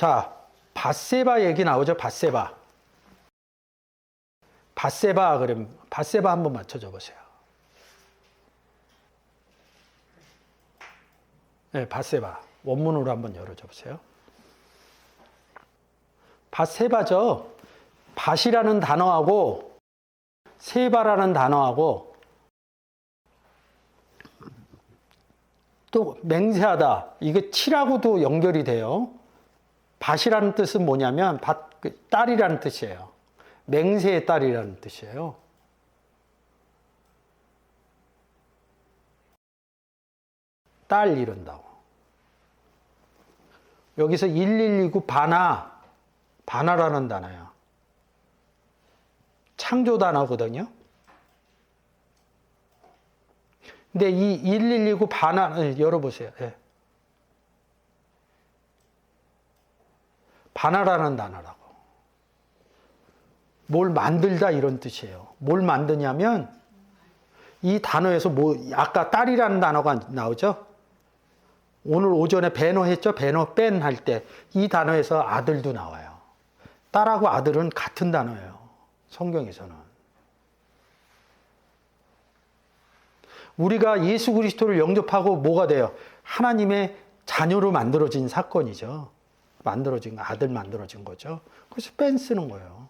자, 바세바 얘기 나오죠? 바세바. 바세바 그럼 바세바 한번 맞춰줘 보세요. 네, 바세바. 원문으로 한번 열어줘 보세요. 바세바죠. 밭이라는 단어하고 세바라는 단어하고 또 맹세하다. 이게 치라고도 연결이 돼요. 밭이라는 뜻은 뭐냐면 밭, 그 딸이라는 뜻이에요. 맹세의 딸이라는 뜻이에요. 딸 이른다고. 여기서 1129 바나, 바나라는 단어야. 창조 단어거든요. 근데 이 1129 바나, 네, 열어보세요. 예. 바나라는 단어라고. 뭘 만들다 이런 뜻이에요. 뭘 만드냐면 이 단어에서 뭐 아까 딸이라는 단어가 나오죠. 오늘 오전에 배너 했죠. 배너 뺀 할 때 이 단어에서 아들도 나와요. 딸하고 아들은 같은 단어예요. 성경에서는. 우리가 예수 그리스도를 영접하고 뭐가 돼요? 하나님의 자녀로 만들어진 사건이죠. 만들어진 아들 만들어진 거죠. 그래서 뺀 쓰는 거예요.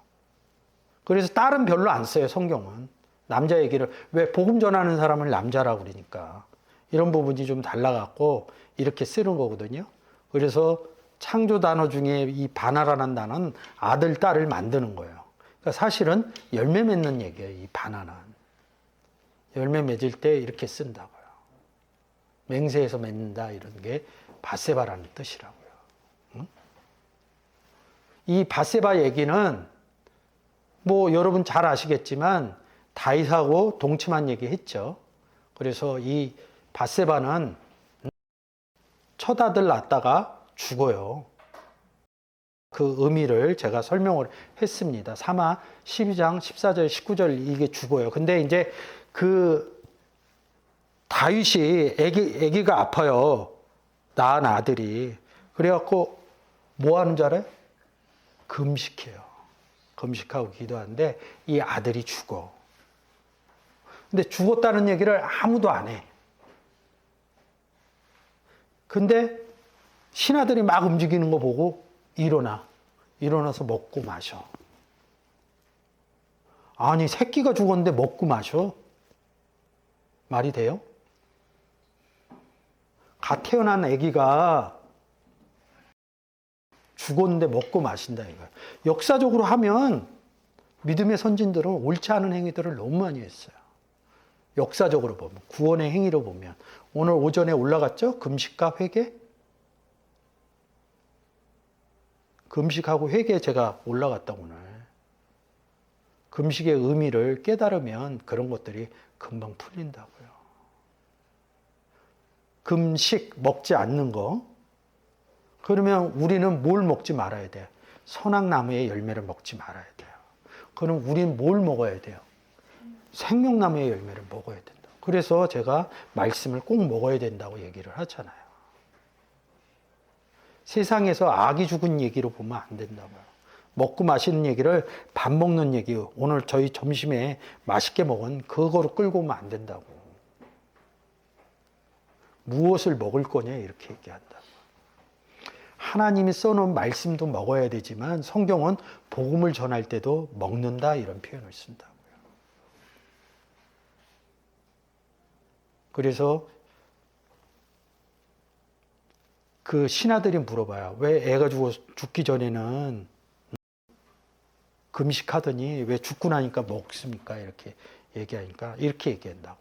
그래서 딸은 별로 안 써요, 성경은. 남자 얘기를 왜 복음 전하는 사람을 남자라고 그러니까. 이런 부분이 좀 달라갖고 이렇게 쓰는 거거든요. 그래서 창조 단어 중에 이 바나라는 단어는 아들, 딸을 만드는 거예요. 그러니까 사실은 열매 맺는 얘기예요, 이 바나는. 열매 맺을 때 이렇게 쓴다고요. 맹세에서 맺는다 이런 게 바세바라는 뜻이라고요. 응? 이 바세바 얘기는 뭐 여러분 잘 아시겠지만 다윗하고 동침한 얘기 했죠. 그래서 이 바세바는 첫 아들 낳다가 죽어요. 그 의미를 제가 설명을 했습니다. 3화 12장 14절 19절 이게 죽어요. 근데 이제 그 다윗이 애기 애기가 아파요. 낳은 아들이. 그래 갖고 뭐 하는 줄 알아요? 금식해요. 금식하고 기도하는데 이 아들이 죽어. 근데 죽었다는 얘기를 아무도 안 해. 근데 신하들이 막 움직이는 거 보고 일어나. 일어나서 먹고 마셔. 아니, 새끼가 죽었는데 먹고 마셔? 말이 돼요? 갓 태어난 아기가 죽었는데 먹고 마신다 이거. 역사적으로 하면 믿음의 선진들은 옳지 않은 행위들을 너무 많이 했어요. 역사적으로 보면 구원의 행위로 보면 오늘 오전에 올라갔죠? 금식과 회개? 금식하고 회개 제가 올라갔다 오늘. 금식의 의미를 깨달으면 그런 것들이 금방 풀린다고요. 금식 먹지 않는 거. 그러면 우리는 뭘 먹지 말아야 돼요? 선악나무의 열매를 먹지 말아야 돼요. 그럼 우리는 뭘 먹어야 돼요? 생명나무의 열매를 먹어야 된다. 그래서 제가 말씀을 꼭 먹어야 된다고 얘기를 하잖아요. 세상에서 악이 죽은 얘기로 보면 안 된다고요. 먹고 마시는 얘기를 밥 먹는 얘기, 오늘 저희 점심에 맛있게 먹은 그거로 끌고 오면 안 된다고. 무엇을 먹을 거냐, 이렇게 얘기한다. 하나님이 써놓은 말씀도 먹어야 되지만 성경은 복음을 전할 때도 먹는다, 이런 표현을 쓴다고요. 그래서 그 신하들이 물어봐요. 왜 애가 죽어 죽기 전에는 금식하더니 왜 죽고 나니까 먹습니까? 이렇게 얘기하니까 이렇게 얘기한다고.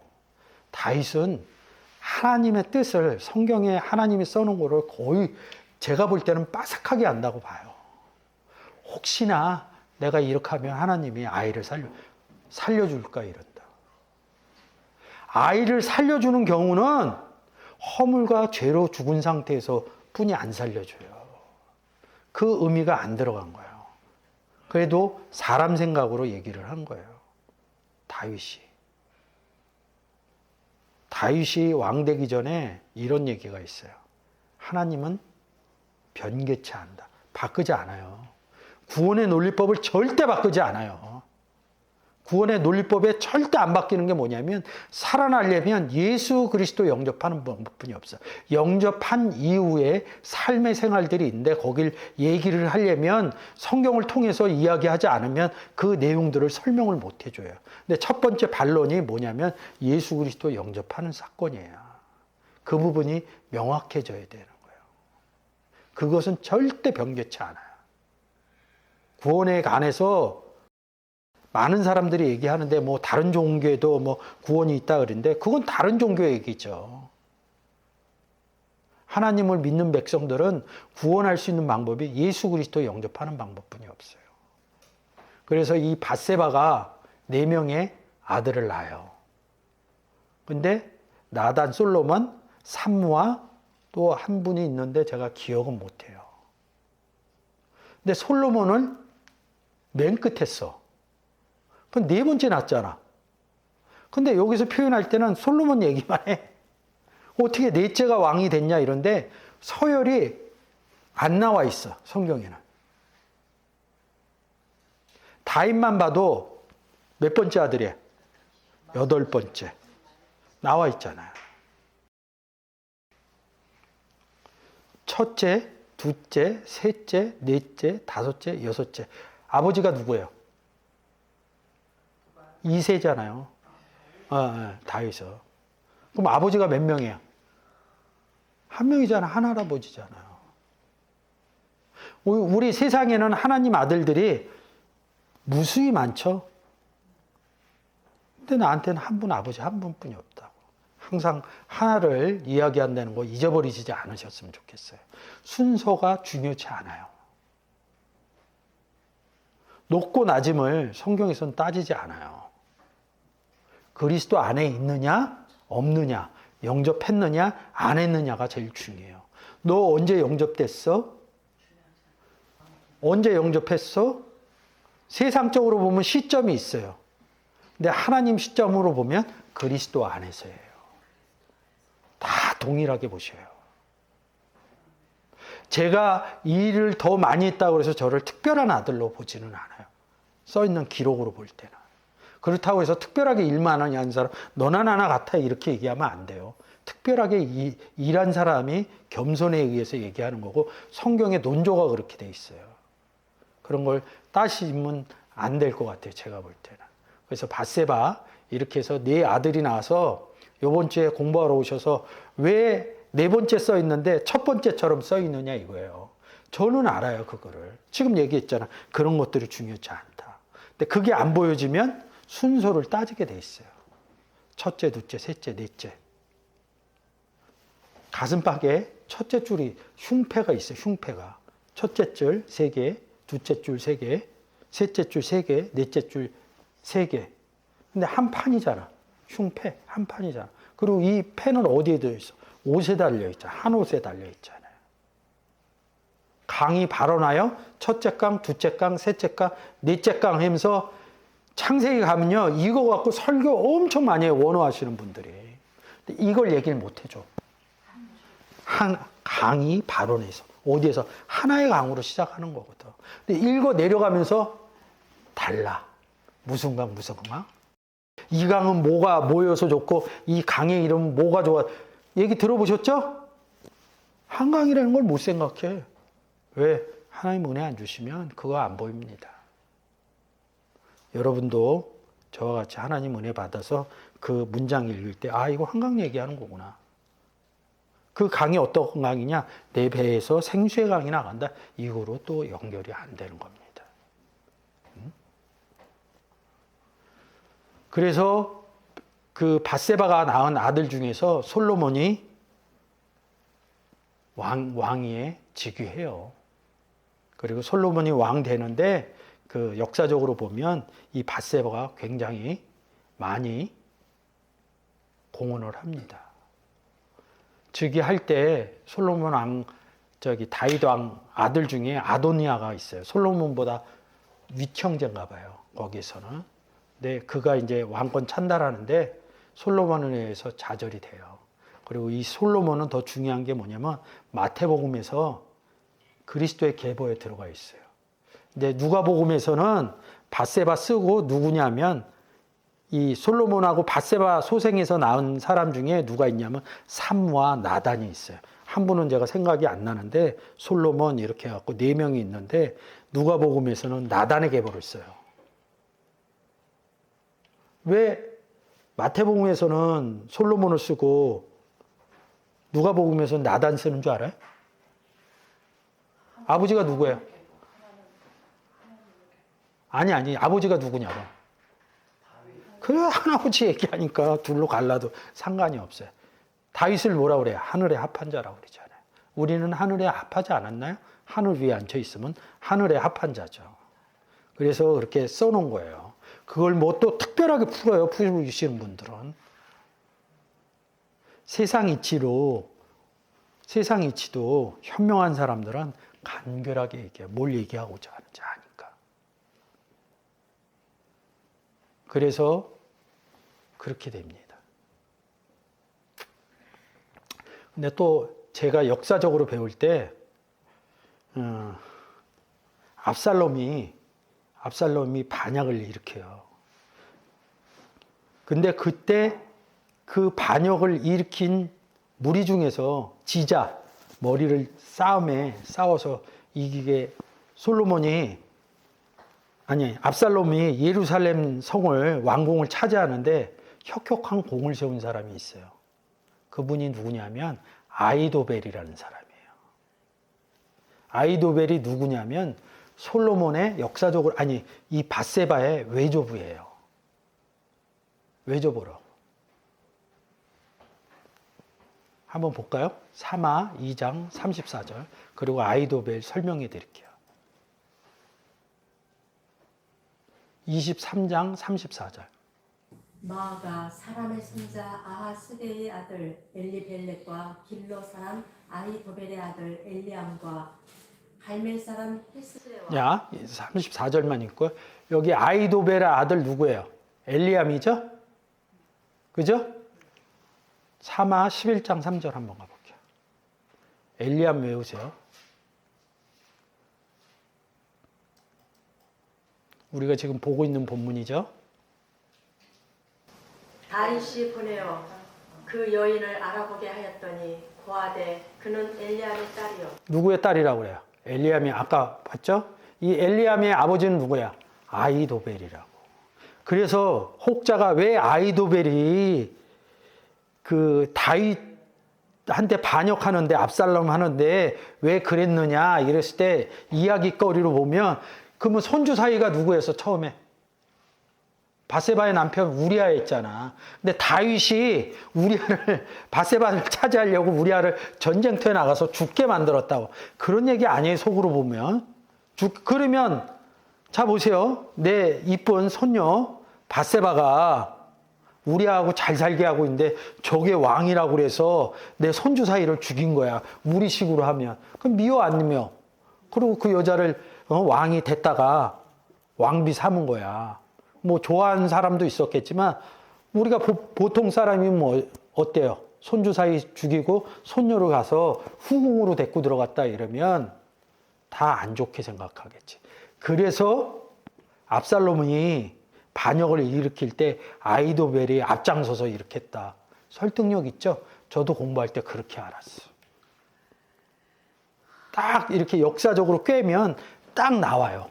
다윗은 하나님의 뜻을 성경에 하나님이 써놓은 거를 거의 제가 볼 때는 빠삭하게 안다고 봐요. 혹시나 내가 이렇게 하면 하나님이 아이를 살려 살려줄까 이런다. 아이를 살려주는 경우는 허물과 죄로 죽은 상태에서 뿐이 안 살려줘요. 그 의미가 안 들어간 거예요. 그래도 사람 생각으로 얘기를 한 거예요. 다윗이. 다윗이 왕 되기 전에 이런 얘기가 있어요. 하나님은 변개치 않는다. 바꾸지 않아요. 구원의 논리법을 절대 바꾸지 않아요. 구원의 논리법에 절대 안 바뀌는 게 뭐냐면 살아나려면 예수 그리스도 영접하는 방법뿐이 없어. 영접한 이후에 삶의 생활들이 있는데 거길 얘기를 하려면 성경을 통해서 이야기하지 않으면 그 내용들을 설명을 못 해줘요. 근데 첫 번째 반론이 뭐냐면 예수 그리스도 영접하는 사건이에요. 그 부분이 명확해져야 거예요. 그것은 절대 변개치 않아요. 구원에 관해서 많은 사람들이 얘기하는데 뭐 다른 종교에도 뭐 구원이 있다 그러는데 그건 다른 종교 얘기죠. 하나님을 믿는 백성들은 구원할 수 있는 방법이 예수 그리스도 영접하는 방법뿐이 없어요. 그래서 이 바세바가 네 명의 아들을 낳아요. 근데 나단 솔로몬 산무와 또 한 분이 있는데 제가 기억은 못 해요. 근데 솔로몬을 맨 끝에 써. 그건 네 번째 났잖아. 근데 여기서 표현할 때는 솔로몬 얘기만 해. 어떻게 넷째가 왕이 됐냐 이런데 서열이 안 나와 있어. 성경에는. 다윗만 봐도 몇 번째 아들이야? 여덟 번째. 나와 있잖아요. 첫째, 둘째, 셋째, 넷째, 다섯째, 여섯째. 아버지가 누구예요? 이세잖아요. 아, 아, 다윗은. 그럼 아버지가 몇 명이야? 한 명이잖아. 한 할아버지잖아요. 우리- 세상에는 하나님 아들들이 무수히 많죠. 근데 나한테는 한 분 아버지 한 분뿐이 없다고. 항상 하나를 이야기한다는 거 잊어버리지 않으셨으면 좋겠어요. 순서가 중요치 않아요. 높고 낮음을 성경에서는 따지지 않아요. 그리스도 안에 있느냐, 없느냐, 영접했느냐, 안 했느냐가 제일 중요해요. 너 언제 영접됐어? 언제 영접했어? 세상적으로 보면 시점이 있어요. 근데 하나님 시점으로 보면 그리스도 안에서예요. 다 동일하게 보셔요. 제가 일을 더 많이 했다고 해서 저를 특별한 아들로 보지는 않아요. 써 있는 기록으로 볼 때는. 그렇다고 해서 특별하게 일만 하냐 사람, 너나 나나 같아 이렇게 얘기하면 안 돼요. 특별하게 이, 일한 사람이 겸손에 의해서 얘기하는 거고 성경의 논조가 그렇게 돼 있어요. 그런 걸 따시면 안 될 것 같아요. 제가 볼 때는. 그래서 바세바 이렇게 해서 네 아들이 나와서 요번 주에 공부하러 오셔서 왜 네 번째 써 있는데 첫 번째처럼 써 있느냐 이거예요. 저는 알아요, 그거를. 지금 얘기했잖아. 그런 것들이 중요치 않다. 근데 그게 안 보여지면 순서를 따지게 돼 있어요. 첫째, 둘째, 셋째, 넷째. 가슴팍에 첫째 줄이 흉패가 있어요, 흉패가. 첫째 줄세 개, 둘째 줄세 개, 셋째 줄세 개, 넷째 줄세 개. 근데 한 판이잖아. 흉패, 한 판이잖아. 그리고 이 펜은 어디에 들어 있어? 옷에 달려 있잖아. 한 옷에 달려 있잖아요. 강이 발언하여 첫째 강, 둘째 강, 셋째 강, 넷째 강 하면서 창세기 가면요. 이거 갖고 설교 엄청 많이 해요. 원어하시는 분들이. 근데 이걸 얘기를 못 해줘. 한 강이 발언해서 어디에서 하나의 강으로 시작하는 거거든. 근데 읽어 내려가면서 달라. 무슨 강 무슨 강? 이 강은 뭐가 모여서 좋고 이 강의 이름은 뭐가 좋아? 얘기 들어보셨죠? 한강이라는 걸 못 생각해. 왜? 하나님 은혜 안 주시면 그거 안 보입니다. 여러분도 저와 같이 하나님 은혜 받아서 그 문장 읽을 때, 아, 이거 한강 얘기하는 거구나. 그 강이 어떤 강이냐? 내 배에서 생수의 강이 나간다. 이거로 또 연결이 안 되는 겁니다. 음? 그래서 그 바세바가 낳은 아들 중에서 솔로몬이 왕, 왕위에 즉위해요. 그리고 솔로몬이 왕 되는데 그 역사적으로 보면 이 바세바가 굉장히 많이 공헌을 합니다. 즉위할 때 솔로몬 왕 저기 다윗 왕 아들 중에 아도니아가 있어요. 솔로몬보다 윗형제인가 봐요. 거기서는. 근데 그가 이제 왕권 찬달하는데 솔로몬에 의해서 좌절이 돼요. 그리고 이 솔로몬은 더 중요한 게 뭐냐면 마태복음에서 그리스도의 계보에 들어가 있어요. 근데 누가복음에서는 바세바 쓰고 누구냐면 이 솔로몬하고 바세바 소생에서 낳은 사람 중에 누가 있냐면 삼와 나단이 있어요. 한 분은 제가 생각이 안 나는데 솔로몬 이렇게 해갖고 네 명이 있는데 누가복음에서는 나단의 계보를 써요. 왜 마태복음에서는 솔로몬을 쓰고 누가복음에서는 나단 쓰는 줄 알아요? 아버지가 누구예요? 아니 아니 아버지가 누구냐고. 그래 할아버지 얘기하니까 둘로 갈라도 상관이 없어요. 다윗을 뭐라 그래요? 하늘에 합한 자라고 그러잖아요. 우리는 하늘에 합하지 않았나요? 하늘 위에 앉혀 있으면 하늘에 합한 자죠. 그래서 그렇게 써놓은 거예요. 그걸 뭐 또 특별하게 풀어요. 풀으시는 분들은. 세상 이치로, 세상 이치도 현명한 사람들은 간결하게 얘기해요. 뭘 얘기하고자 하는지 아니까. 그래서 그렇게 됩니다. 근데 또 제가 역사적으로 배울 때, 어, 압살롬이, 압살롬이 반역을 일으켜요. 근데 그때 그 반역을 일으킨 무리 중에서 지자, 머리를 싸움에 싸워서 이기게 솔로몬이 아니 압살롬이 예루살렘 성을 왕궁을 차지하는데 혁혁한 공을 세운 사람이 있어요. 그분이 누구냐면 아이도벨이라는 사람이에요. 아이도벨이 누구냐면 솔로몬의 역사적으로 아니 이 바세바의 외조부예요. 외조부로. 한번 볼까요? 사마 2장 34절 그리고 아이도벨 설명해 드릴게요. 23장 34절. 마아가 사람의 손자 아하스베의 아들 엘리벨렉과 길로 사람 아이도벨의 아들 엘리암과 갈멜 사람 헤스레와 자, 34절만 있고요. 여기 아이도벨의 아들 누구예요? 엘리암이죠? 그죠? 사마 11장 3절 한번 가볼게요. 엘리암 외우세요. 우리가 지금 보고 있는 본문이죠. 다윗이 보내어 그 여인을 알아보게 하였더니 고하되 그는 엘리암의 딸이요 누구의 딸이라고 그래요? 엘리암이 아까 봤죠? 이 엘리암의 아버지는 누구야? 아이도벨이라고. 그래서 혹자가 왜 아이도벨이 그 다윗 한테 반역하는데 압살롬 하는데 왜 그랬느냐 이랬을 때 이야기거리로 보면 그러면 손주 사이가 누구였어 처음에? 바세바의 남편 우리아였잖아. 근데 다윗이 우리아를 바세바를 차지하려고 우리아를 전쟁터에 나가서 죽게 만들었다고. 그런 얘기 아니에요, 속으로 보면. 죽 그러면 자 보세요. 내 이쁜 손녀 바세바가 우리하고 잘 살게 하고 있는데 저게 왕이라고 그래서 내 손주 사이를 죽인 거야. 우리식으로 하면. 그럼 미워 안 미워? 그리고 그 여자를 어, 왕이 됐다가 왕비 삼은 거야. 뭐 좋아하는 사람도 있었겠지만 우리가 보, 통 사람이 뭐 어때요? 손주 사이 죽이고 손녀를 가서 후궁으로 데리고 들어갔다 이러면 다 안 좋게 생각하겠지. 그래서 압살롬이 반역을 일으킬 때 아이도벨이 앞장서서 일으켰다. 설득력 있죠? 저도 공부할 때 그렇게 알았어. 딱 이렇게 역사적으로 꿰면 딱 나와요.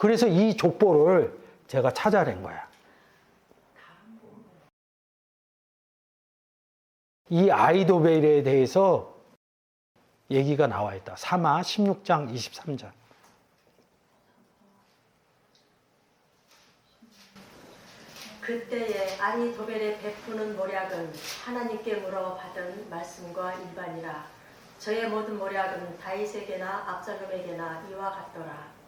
그래서 이 족보를 제가 찾아낸 거야. 이 아이도벨에 대해서 얘기가 나와 있다. 사마 16장 23절. 그때에 아이도벨의 베푸는 모략은 하나님께 물어 받은 말씀과 일반이라 저의 모든 모략은 다윗에게나 압살롬에게나 이와 같더라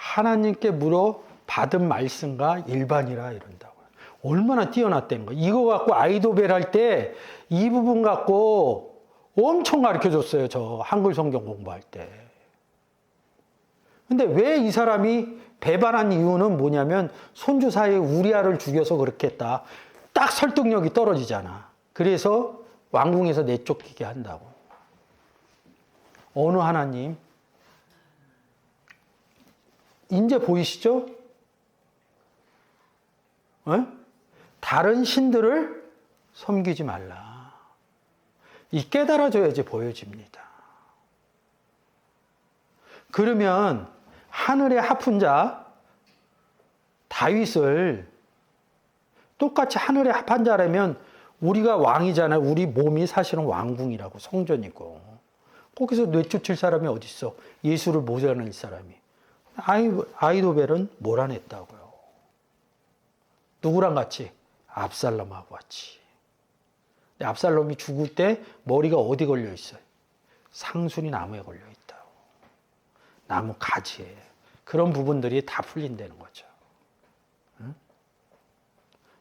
하나님께 물어 받은 말씀과 일반이라 이런다고요. 얼마나 뛰어났다는 거. 이거 갖고 아이도벨 할 때 이 부분 갖고 엄청 가르쳐 줬어요. 저 한글 성경 공부할 때. 근데 왜 이 사람이 배반한 이유는 뭐냐면 손주 사이에 우리아를 죽여서 그렇게 했다. 딱 설득력이 떨어지잖아. 그래서 왕궁에서 내쫓기게 한다고. 어느 하나님? 이제 보이시죠? 어? 다른 신들을 섬기지 말라. 이 깨달아져야지 보여집니다. 그러면 하늘의 합훈자 다윗을 똑같이 하늘의 합한 자라면 우리가 왕이잖아요. 우리 몸이 사실은 왕궁이라고 성전이고 거기서 뇌쫓을 사람이 어디 있어? 예수를 모자라는 사람이 아이 아이도벨은 몰아냈다고요. 누구랑 같이? 압살롬하고 같이. 압살롬이 죽을 때 머리가 어디 걸려 있어요? 상순이 나무에 걸려 있다고. 나무 가지에. 그런 부분들이 다 풀린다는 거죠. 응?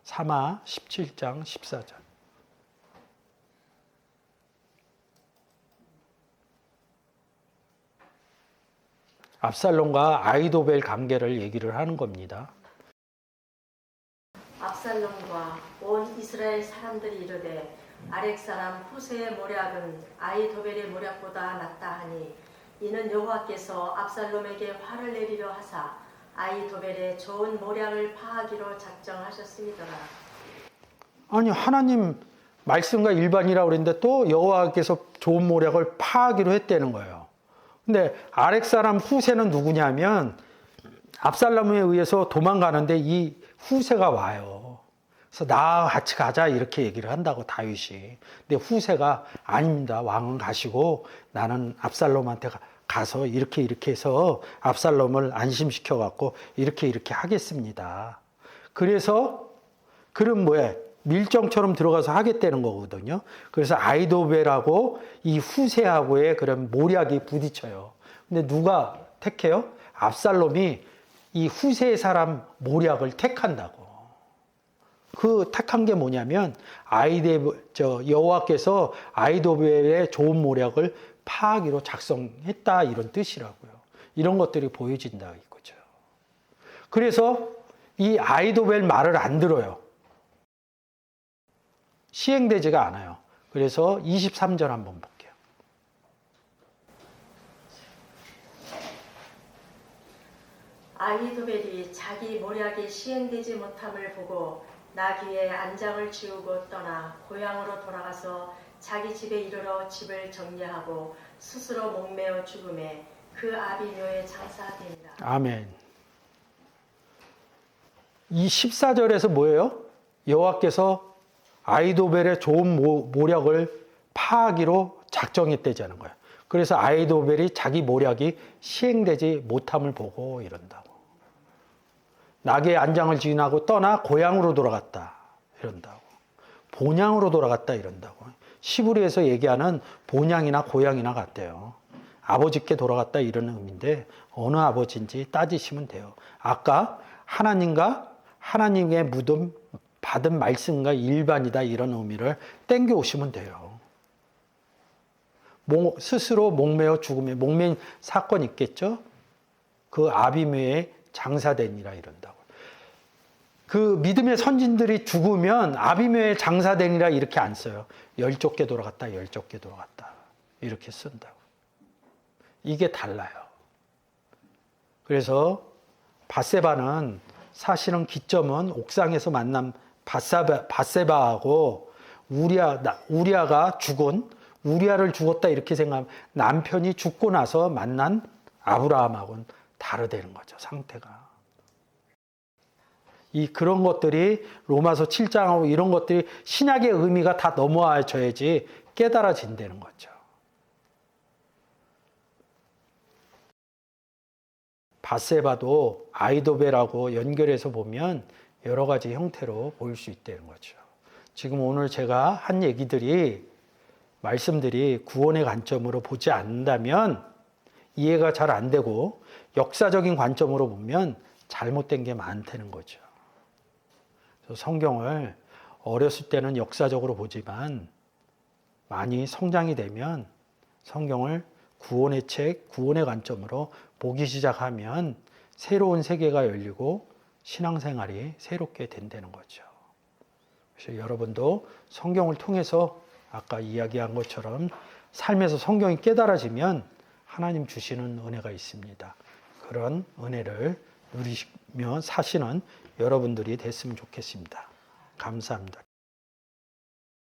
사마 17장 14절. 압살롬과 아이도벨 관계를 얘기를 하는 겁니다. 압살롬과 온 이스라엘 사람들이 이르되 아렉 사람 후세의 모략은 아이도벨의 모략보다 낫다 하니 이는 여호와께서 압살롬에게 화를 내리려 하사 아이도벨의 좋은 모략을 파하기로 작정하셨음이더라. 아니 하나님 말씀과 일반이라고 그랬는데 또 여호와께서 좋은 모략을 파하기로 했다는 거예요. 근데 아렉 사람 후세는 누구냐면 압살롬에 의해서 도망가는데 이 후세가 와요. 그래서 나 같이 가자 이렇게 얘기를 한다고 다윗이. 근데 후세가 아닙니다. 왕은 가시고 나는 압살롬한테 가- 가서 이렇게 이렇게 해서 압살롬을 안심시켜 갖고 이렇게 이렇게 하겠습니다. 그래서 그럼 뭐야? 밀정처럼 들어가서 하겠다는 거거든요. 그래서 아이도벨하고 이 후세하고의 그런 모략이 부딪혀요. 근데 누가 택해요? 압살롬이 이 후세의 사람 모략을 택한다고. 그 택한 게 뭐냐면 아이데 저 여호와께서 아이도벨의 좋은 모략을 파하기로 작성했다 이런 뜻이라고요. 이런 것들이 보여진다 이거죠. 그래서 이 아이도벨 말을 안 들어요. 시행되지가 않아요. 그래서 23절 한번 볼게요. 아이도벨이 자기 모략이 시행되지 못함을 보고 나귀의 안장을 지우고 떠나 고향으로 돌아가서 자기 집에 이르러 집을 정리하고 스스로 목매어 죽음에 그 아비묘에 장사되니라. 아멘. 이 14절에서 뭐예요? 여호와께서 아이도벨의 좋은 모- 모략을 파하기로 작정했대자는 거예요. 그래서 아이도벨이 자기 모략이 시행되지 못함을 보고 이런다고. 낙의 안장을 지나고 떠나 고향으로 돌아갔다. 이런다고. 본향으로 돌아갔다 이런다고. 시부리에서 얘기하는 본향이나 고향이나 같대요. 아버지께 돌아갔다 이런 의미인데 어느 아버지인지 따지시면 돼요. 아까 하나님과 하나님의 무덤 받은 말씀과 일반이다 이런 의미를 땡겨 오시면 돼요. 목- 스스로 목매어 죽음에 목매인 사건 있겠죠? 그 아비메에 장사되니라 이런다고. 그 믿음의 선진들이 죽으면 아비메에 장사되니라 이렇게 안 써요. 열쫓게 돌아갔다, 열쫓게 돌아갔다. 이렇게 쓴다고. 이게 달라요. 그래서 바세바는 사실은 기점은 옥상에서 만난 바사바, 바세바하고 우리아, 나- 우리아가 죽은 우리아를 죽었다 이렇게 생각하면 남편이 죽고 나서 만난 아브라함하고는 다르다는 거죠, 상태가. 이 그런 것들이 로마서 7장하고 이런 것들이 신약의 의미가 다 넘어와줘야지 깨달아진다는 거죠. 바세바도 아이도벨하고 연결해서 보면 여러 가지 형태로 보일 수 있다는 거죠. 지금 오늘 제가 한 얘기들이 말씀들이 구원의 관점으로 보지 않는다면 이해가 잘 안 되고 역사적인 관점으로 보면 잘못된 게 많다는 거죠. 성경을 어렸을 때는 역사적으로 보지만 많이 성장이 되면 성경을 구원의 책, 구원의 관점으로 보기 시작하면 새로운 세계가 열리고 신앙생활이 새롭게 된다는 거죠. 그래서 여러분도 성경을 통해서 아까 이야기한 것처럼 삶에서 성경이 깨달아지면 하나님 주시는 은혜가 있습니다. 그런 은혜를 누리며 사시는 여러분들이 됐으면 좋겠습니다. 감사합니다.